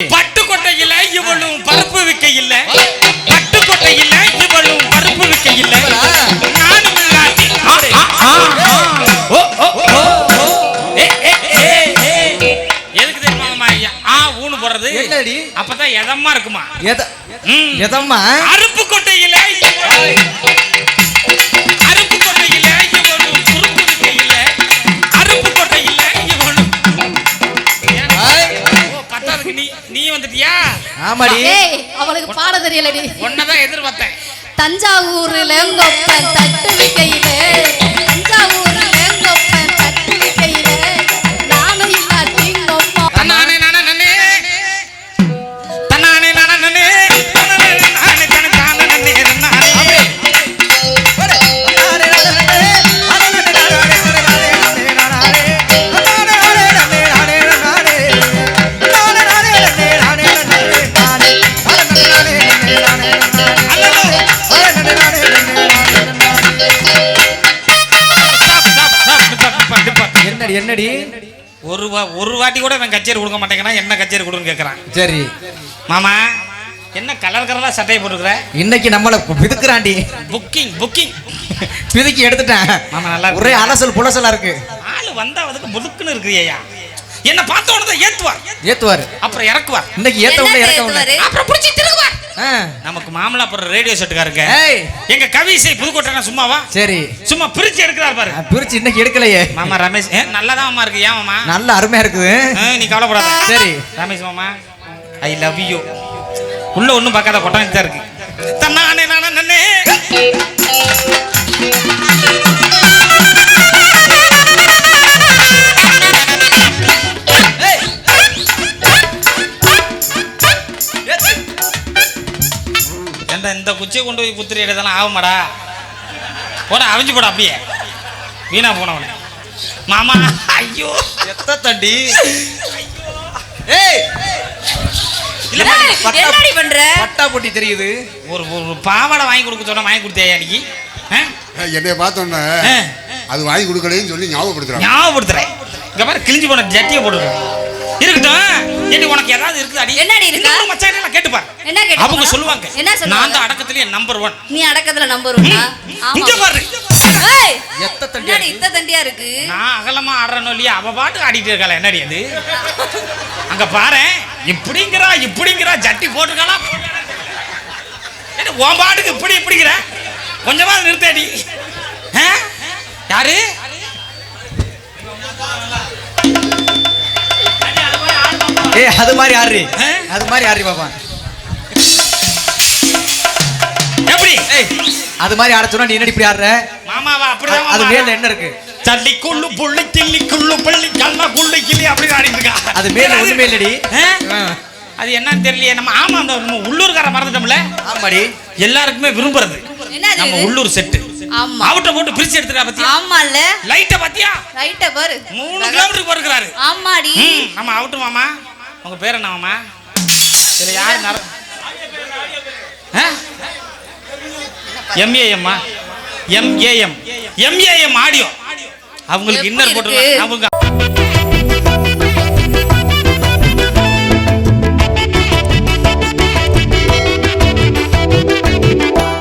பட்டுக்கோட்டையில இவளும் பருப்பு விக்க இல்ல பட்டுக்கோட்டையில இவளும் பருப்பு விக்க இல்ல நானும். எதுக்கு ஐயா? ஆ ஊனு போடுறது? அப்பதான் எதமா இருக்குமா. எதம்மா? அருப்பு கொட்டையில நீ நீ வந்துட்டியா? ஆமாடி. ஏய் அவளுக்கு பாட தெரியலடி. உன்னதான் எதிர்பார்த்தேன். தஞ்சாவூர்ல கொப்பன் ஒரு வா- ஒரு வாட்டி கூட இவன் கச்சேரி கொடுக்க மாட்டேங்கிறான் என்ன கச்சேரி கொடுன்னு கேட்கறான் சரி. மாமா என்ன கலர் கலரா சட்டையை போட்டுக்கிற இன்னைக்கு நம்மள பிதுக்குறாண்டி. புக்கிங் புக்கிங் பிதுக்கி எடுத்துட்டேன். மாமா நல்லா இருக்கு. ஒரே அலசல் புலசலா இருக்கு. ஆளு வந்தா அதுக்கு புதுக்குன்னு இருக்கிறியா என்ன பார்த்த உடனே ஏத்துவார். ஏத்துவாரு. அப்புறம் இறக்குவார். இன்னைக்கு ஏத்த உடனே இறக்க உடனே அப்புறம் பிடிச்சி திருகுவார். நமக்கு மாமலா ரேடியோ செட்டுக்காருங்க எங்க கவிசை புதுக்கோட்டை சும்மாவா? சரி. சும்மா பிரிச்சு எடுக்கிறார் பாரு. பிரிச்சு இன்னைக்கு எடுக்கலையே. மாமா ரமேஷ் ஏ, நல்லாதான் மாமா இருக்கு. ஏன் மாமா? நல்ல அருமையா இருக்குது. நீ கவலைப்படாத. சரி. ரமேஷ் மாமா ஐ லவ் யூ உள்ள ஒண்ணும் பார்க்காத கொட்டாங்க தான் இருக்கு. ஏண்டா இந்த குச்சியை கொண்டு போய் குத்துரி எடுத்தாலும் ஆகுமாடா? போடா அவிஞ்சு போடா அப்படியே. வீணா போனவனே. மாமா ஐயோ. எத்த தண்டி ஏய்! இல்ல ஏய், பட்டா- என்னடி பண்ற? பட்டா போட்டி தெரியுது. ஒரு ஒரு பாவாடை வாங்கி கொடுக்க சொன்னா வாங்கி கொடுத்தியா ஆ? என்னைய பார்த்தோன்னே. அது வாங்கி கொடுக்கலைன்னு சொல்லி ஞாபகப்படுத்துறாங்க. ஞாபகப்படுத்துறேன். இங்க பாரு கிழிஞ்சு போன ஜட்டியை போட்டுரு இருக்கட்டும். ஏடி உனக்கு ஏதாவது இருக்குது? அடி என்னடி இருக்கா? இன்னொரு மச்சான் எல்லாம் கேட்டு பாரு. என்ன கேட்டு அவங்க? சொல்லுவாங்க என்ன சொல்லுவாங்க? நான் தான் அடக்கத்திலேயே நம்பர் ஒன் நீ அடக்கத்துல நம்பர் ஒன்னா இங்க பாரு. ஏய் எத்த தண்டி என்னடி இத்த தண்டியா இருக்கு? நான் அகலமா ஆடுறனோ இல்லையா அவ பாட்டு ஆடிட்டு இருக்காள என்னடி அது? அங்க பாரு இப்படிங்கிறா இப்படிங்கிறா ஜட்டி போட்டுருக்காளா? என்ன உன் பாட்டுக்கு இப்படி இப்படிங்கிற? கொஞ்சமா நிறுத்தடி? யாரு? அது மாதிரி ஆடுறி? அது மாதிரி ஆடுறி பாப்பா? எப்படி? ஏய் அது மாதிரி ஆட சொன்னா நீ என்னடி இப்படி ஆடுற? மாமாவா? அப்படிதான் அது. மேல என்ன இருக்கு? தள்ளி குள்ளு புள்ளி கிள்ளி குள்ளு பள்ளி கல்லா குள்ளி கிள்ளி அப்படி ஆடிட்டு இருக்கா? அது மேல ஒண்ணுமே இல்லடி. அது என்னன்னு தெரியலையே. நம்ம ஆமா அந்த நம்ம உள்ளூர்கார மறந்துட்டோம்ல? ஆமாடி. எல்லாருக்குமே விரும்புறது. நம்ம? உள்ளூர் செட்டு ஆமா. அவட்ட போட்டு பிரிச்சு எடுத்துட்டா பத்தியா? ஆமால லைட்ட பத்தியா? ரைட்ட பாரு. மூணு கிலோமீட்டருக்கு போயிருக்கிறாரு. ஆமாடி. நம்ம அவுட்டு மாமா. உங்க பேர் என்ன மாமா? இதுல யாரு நர எம்ஏஎம்மா M A M M A M audio அவங்களுக்கு இன்னர்? போட்டு அவங்க